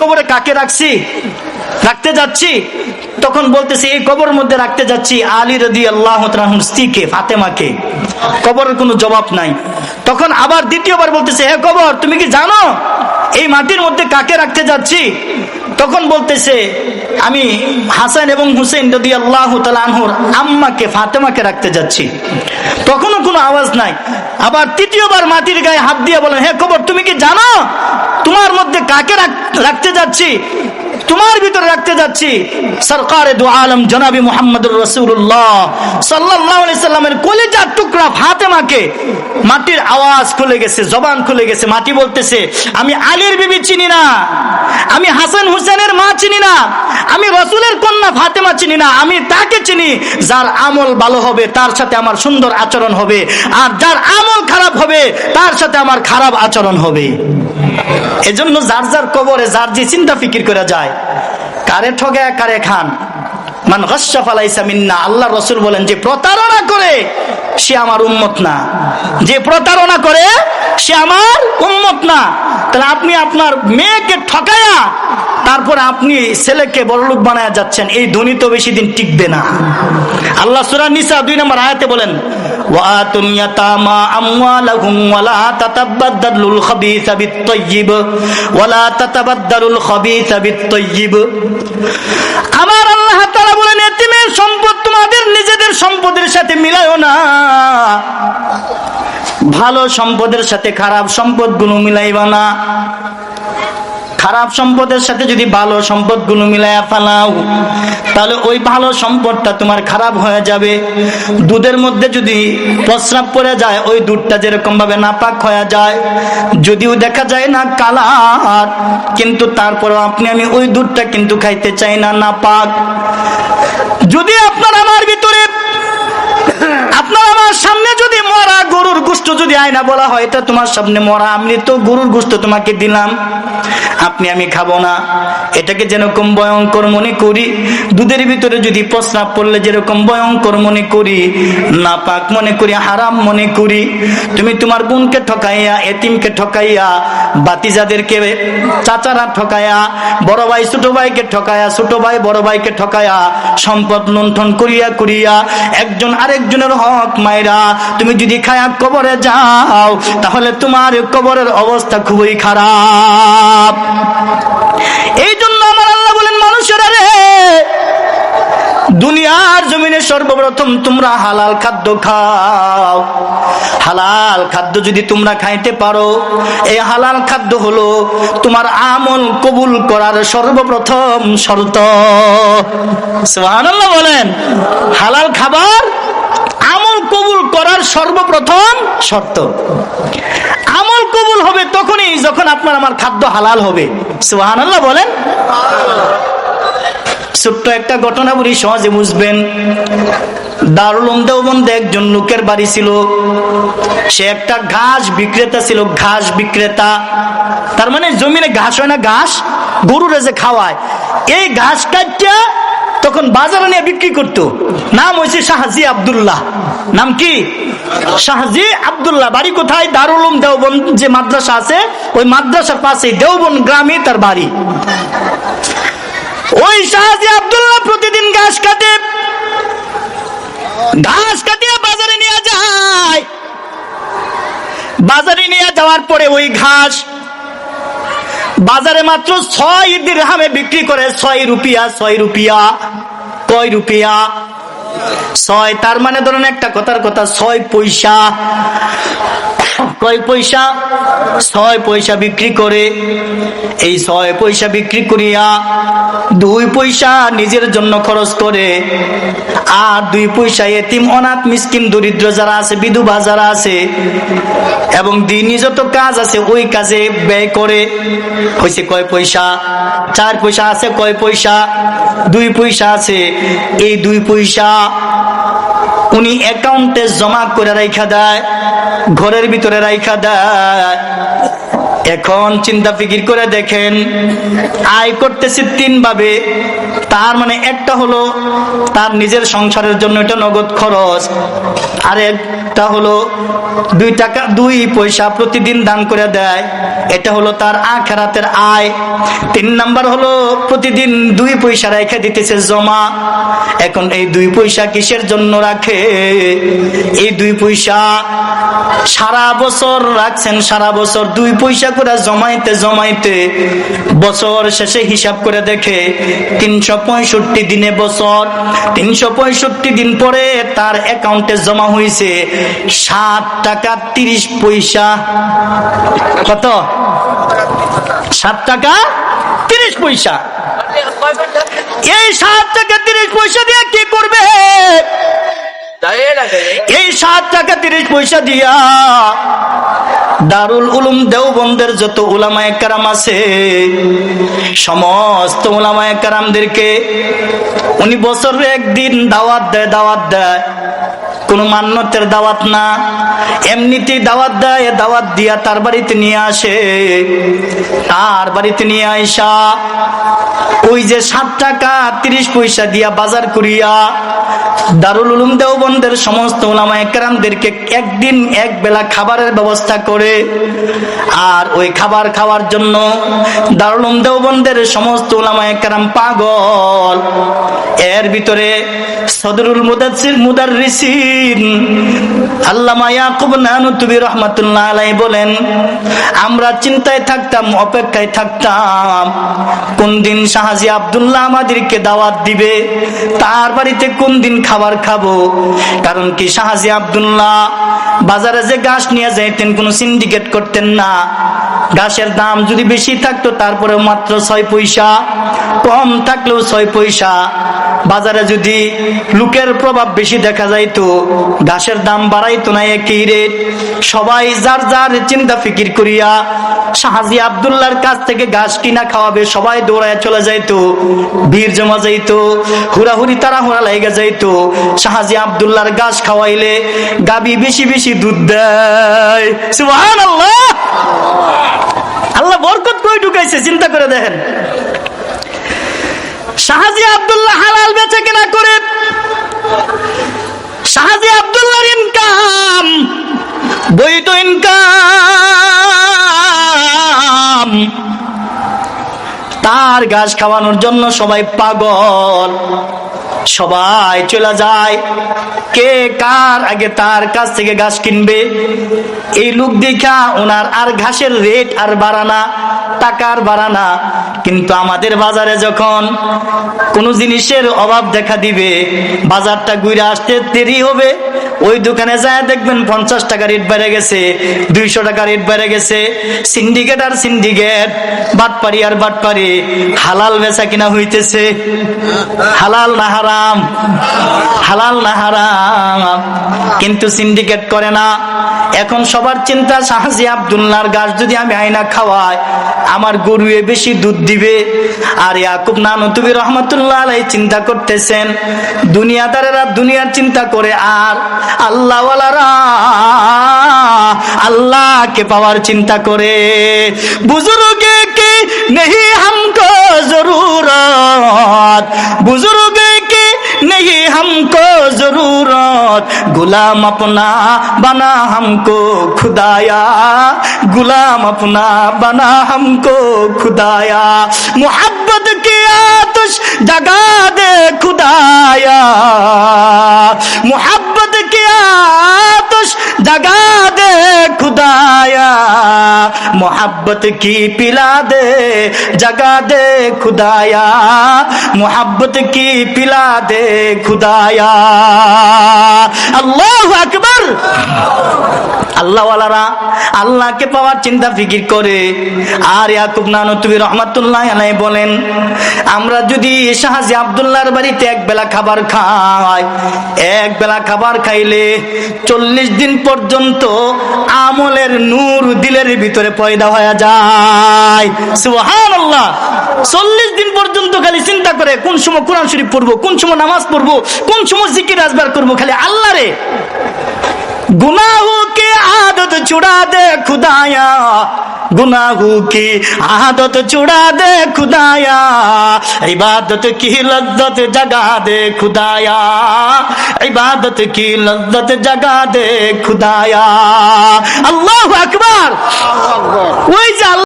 কবরে কাকে রাখছি? রাখতে যাচ্ছি? তখন বলতেছে, এই কবরের মধ্যে রাখতে যাচ্ছি আলী রদি আল্লাহ স্ত্রীকে, ফাতেমাকে। কবরের কোনো জবাব নাই। তখন আবার দ্বিতীয়বার বলতেছে, হে কবর, তুমি কি জানো এই মাটির মধ্যে কাকে রাখতে যাচ্ছি? তখন বলতেছে, আমি হাসান এবং হুসেন যদি আল্লাহ আনহুর আম্মাকে, ফাতেমাকে রাখতে যাচ্ছি। তখনও কোনো আওয়াজ নাই। আবার তৃতীয়বার মাটির গায়ে হাত দিয়ে বলেন, হে কবর, তুমি কি জানো তোমার মধ্যে কাকে রাখ- রাখতে যাচ্ছি? তোমার ভিতরে রাখতে যাচ্ছি। সরকারে দু আলম জনাবি মোহাম্মদুর রসুল্লাহ সাল্লাহ কলিজার টুকরা ফাতেমাকে মাটির আওয়াজ খুলে গেছে, জবান খুলে গেছে। মাটি বলতেছে, আমি আলীর বিবি চিনি না, আমি হাসান হুসেনের মা চিনি না, আমি রসুলের কন্যা ফাতেমা চিনি না, আমি তাকে চিনি, যার আমল ভালো হবে, তার সাথে আমার সুন্দর আচরণ হবে, আর যার আমল খারাপ হবে, তার সাথে আমার খারাপ আচরণ হবে। এজন্য যার যার কবরে যার যে চিন্তা ফিকির করে যায়, কারে ঠগে, কারে খান। মান গস্যা ফালাইসা মিন্না আল্লাহ রসুল বলেন যে প্রতারণা করে সে আমার উম্মত না যে প্রতারণা করে সে আমার উম্মত না তাহলে আপনি আপনার মেয়েকে ঠকায়া তারপরে আপনি ছেলেকে বড়লোক বানায় যাচ্ছেন এই ধনী তো বেশি দিন টিকবে না আল্লাহ সুরা নিসা দুই নম্বর আয়াতে বলেন وآتوا اليتامى أموالهم ولا تتبدلوا الخبيث بالطيب ولا تتبدلوا الخبيث بالطيب আমার তোমাদের সম্পদের সাথে মিলায়ও না। ভালো সম্পদের সাথে খারাপ সম্পদগুলো মিলাইবা না। খারাপ সম্পদের সাথে যদি ভালো সম্পদগুলো মিলাইয়া ফেলাও, তাহলে ওই ভালো সম্পদটা তোমার খারাপ হয়ে যাবে। দুধের মধ্যে যদি প্রস্রাব পড়ে যায়, ওই দুধটা যেরকম ভাবে নাপাক হয়ে যায়। যদিও দেখা যায় না কালার, কিন্তু তারপরে আপনি, আমি ওই দুধটা কিন্তু খাইতে চাই না, নাপাক। যদি আপনার আমার ভিতরে আপনার আমার সামনে যদি মরা গরুর গোস্ত যদি আয়না বলা হয়, এটা তোমার সামনে মরা। আমি তো গরুর গোস্ত তোমাকে দিলাম। আপনি, আমি খাব না। এটাকে যেরকম ভয়ঙ্কর মনে করি, দুধের ভিতরে যদি প্রস্রাব পড়লে যেরকম ভয়ঙ্কর মনে করি না পাক মনে করি, হারাম মনে করি, তুমি তোমার বোনকে ঠকাইয়া, এতিমকে ঠকাইয়া, বাতিজাদেরকে, চাচারা ঠকায়া বড় ভাই, ছোট ভাইকে ঠকায়া ছোট ভাই, বড় ভাইকে ঠকায়া সম্পদ লুণ্ঠন করিয়া করিয়া, একজন আরেকজনের হক মাইরা, তুমি যদি খায়া কবরে যাও, তাহলে তোমার কবরের অবস্থা খুবই খারাপ। এই জন্য আমার আল্লাহ বলেন, মানুষেরা রে, দুনিয়ার জমিনে সর্বপ্রথম তোমরা হালাল খাদ্য খাও। হালাল খাদ্য যদি তোমরা খাইতে পারো, এই হালাল খাদ্য হলো তোমার আমল কবুল করার সর্বপ্রথম শর্ত। বলেন, হালাল খাবার সর্বপ্রথম শর্ত। আমল কবুল হবে তখনই যখন আপনার আমার খাদ্য হালাল হবে। সুবহানাল্লাহ বলেন। ছোট্ট একটা ঘটনা বলি, সহজে বুঝবেন। দারুল দেওবন্দে একজন লোকের বাড়ি ছিল। সে একটা ঘাস বিক্রেতা ছিল, ঘাস বিক্রেতা। তার মানে জমিনে ঘাস হয় না, ঘাস গরুরে যে খাওয়ায়। এই ঘাস কাটটা তখন বাজারে নিয়ে বিক্রি করতো। নাম হয়েছে শাহজি আব্দুল্লাহ। নাম কি? শাহজি আব্দুল্লাহ। বাড়ি কোথায়? দারুল দেওবন যে মাদ্রাসা আছে, ওই মাদ্রাসার পাশে দেওবন গ্রামে তার বাড়ি। ওই শাহজি আব্দুল্লাহ প্রতিদিন ঘাস কাটে। ঘাস কাটিয়ে বাজারে নিয়ে যায়। বাজারে নিয়ে যাওয়ার পরে ওই ঘাস বাজারে মাত্র ছয় দিরহামে বিক্রি করে, ছয় রুপিয়া ছয় রুপিয়া, কয় রুপিয়া? ছয়, তার মানে ধরেন একটা কথার কথা, ছয় পয়সা। কয় পয়সা? ছয় পয়সা বিক্রি করে। এই ছয় পয়সা বিক্রি করিয়া দুই পয়সা নিজের জন্য খরচ করে। আর দুই পয়সা এতিম, অনাথ, মিসকিন, দরিদ্র যারা আছে, বিধবা যারা আছে, এবং দিনই যত কাজ আছে, ওই কাজে ব্যয় করে। হয়েছে কয় পয়সা? চার পয়সা আছে, কয় পয়সা? দুই পয়সা আছে। এই দুই পয়সা উনি অ্যাকাউন্টে জমা করে রাইখা দেয়, ঘরের ভিতরে রাইখা দেয়। এখন চিন্তা ফিকির করে দেখেন, আয় করতেছে তিন ভাবে তার মানে একটা হলো তার নিজের সংসারের জন্য এটা নগদ খরচ আর একটা হলো দুই টাকা, দুই পয়সা প্রতিদিন দান করে দেয়। এটা হলো তার আখেরাতের আয়। তিন নাম্বার হলো প্রতিদিন দুই পয়সা রেখে দিতেছে জমা। এখন এই দুই পয়সা কিসের জন্য রাখে? এই দুই পয়সা সারা বছর রাখছেন, সারা বছর দুই পয়সা করে জমাইতে জমাইতে বছর শেষে হিসাব করে দেখে তিনশো পঁয়ষট্টি দিনে বছর, তিনশো পঁয়ষট্টি দিন পরে তার অ্যাকাউন্টে জমা হয়েছে সাত টাকা তিরিশ পয়সা। কত? সাত টাকা, তিরিশ পয়সা। এই সাত টাকা, তিরিশ পয়সা দিয়ে কি করবে? এই সাত টাকা, তিরিশ পয়সা দিয়া দারুল উলুম দেওবন্দের যত উলামায়ে কারাম আছে, সমস্ত উলামায়ে কারামদেরকে উনি বছরে একদিন দাওয়াত দেয় দাওয়াত দেয়। কোনো মান্যতের দাওয়াত না। এমনিতেই দাওয়াত দেয়, দাওয়াত দিয়া তার বাড়িতে নিয়ে আসে। তার বাড়িতে নিয়ে আইসা, ওই যে সাত টাকা তিরিশ পয়সা দিয়া বাজার করিয়া দারুল উলুম দেওবন্দের সমস্ত ওলামা একরামদেরকে একদিন এক বেলা খাবারের ব্যবস্থা করে আর ওই খাবার খাওয়ার জন্য দারুল উলুম দেওবন্দের সমস্ত ওলামা একরাম পাগল। এর ভিতরে সদরুল মুদাসির মুদার বলেন, আমরা চিন্তায় থাকতাম, অপেক্ষায় থাকতাম। কোন দিন আব্দুল্লাহ দাওয়াত দিবে, তার বাড়িতে কোন দিন খাবার খাব? কারণ কি শাহাজি আব্দুল্লাহ বাজারে যে গাছ নিয়ে যাইতেন, কোনো সিন্ডিকেট করতেন না। ঘাসের দাম যদি বেশি থাকতো তারপরে মাত্র ছয় পয়সা। কম থাকলেও ছয় পয়সা। বাজারে যদি লোকের প্রভাব বেশি দেখা যাইত, ঘাসের দাম বাড়াইতো না একই রেট। সবাই যার যার চিন্তা ফিকির করিয়া শাহাজি আবদুল্লাহর কাছ থেকে ঘাস কিনা খাওয়াবে, সবাই দৌড়ায় চলে যাইতো। ভিড় জমা যাইতো, হুড়াহুড়ি তারা হুড়া লাইগা যাইতো। শাহাজি আবদুল্লাহর ঘাস খাওয়াইলে গাবি বেশি বেশি দুধ দেয়। কই ঢুকাইছে চিন্তা করে দেখেন। শাহাজি আব্দুল্লাহ হালাল বেচে কেনা করে। শাহাজি আব্দুল্লাহর ইনকাম, বৈধ ইনকাম। তার ঘাস খাওয়ানোর জন্য সবাই পাগল। সবাই চলে যায়। কে কার আগে তার কাছ থেকে ঘাস কিনবে? এই লোক দেখা ওনার আর ঘাসের রেট আর বাড়ানা। টাকার বাড়ানা কিন্তু আমাদের বাজারে যখন কোনো জিনিসের অভাব দেখা দিবে, বাজারটা ঘুরে আসতে দেরি হবে, ওই দোকানে যায় দেখবেন পঞ্চাশ টাকা রেট বেড়ে গেছে, দুইশো টাকা রেট বেড়ে গেছে। সিন্ডিকেট আর সিন্ডিকেট বাটপারি আর বাটপারি হালাল বেচা কিনা হইতেছে। হালাল না হারাম? হালাল না হারাম? কিন্তু সিন্ডিকেট করে না। এখন সবার চিন্তা, শাহাজি আব্দুল্লাহর গাছ যদি আমি আয়না খাওয়াই আমার গরু এ বেশি দুধ দিবে। আর ইয়াকুব নানতুবি রহমতুল্লাহ আলাই চিন্তা করতেছেন। দুনিয়াদারেরা দুনিয়ার চিন্তা করে, আর আল্লাহওয়ালারা আল্লাহকে পাওয়ার চিন্তা করে। বুজুর্গে কি নেহি হামকো জরুরত? বুজুর্গে কে हमको ज़रूरत। गुलाम अपना बना हमको खुदाया। गुलाम अपना बना हमको खुदाया। मोहब्बत की तुझ जगा दे खुदाया। मोहब्बत की आतिश जगा दे खुदाया मोहब्बत की पिला दे जगा दे खुदाया मोहब्बत की पिला दे खुदाया আল্লাহ আকবর আল্লাহওয়ালারা আল্লাহকে পাওয়ার চিন্তা ফিকির করে আর ইয়াকুব নানতুবি রহমাতুল্লাহ আলাই বলেন আমরা যদি শাহাজি আবদুল্লাহর বাড়িতে এক বেলা খাবার খাই এক বেলা খাবার খাইলে চল্লিশ দিন পর্যন্ত আমলের নূর দিলের ভিতরে পয়দা হয়ে যায়। সুহান চল্লিশ দিন পর্যন্ত খালি চিন্তা করে কোন সময় কোরআন শরীফ পড়ব, কোন সময় নামাজ পড়ব, কোন সময় জিকির আসবার করব, খালি আল্লাহ রে গুনাহকে আদত छुड़ा दे खुदाया गुनाहों की आदत छुड़ा दे खुदाया इबादत की लज्जत जगा दे खुदाया इबादत की लज्जत जगा दे खुदाया अल्लाह अकबर वही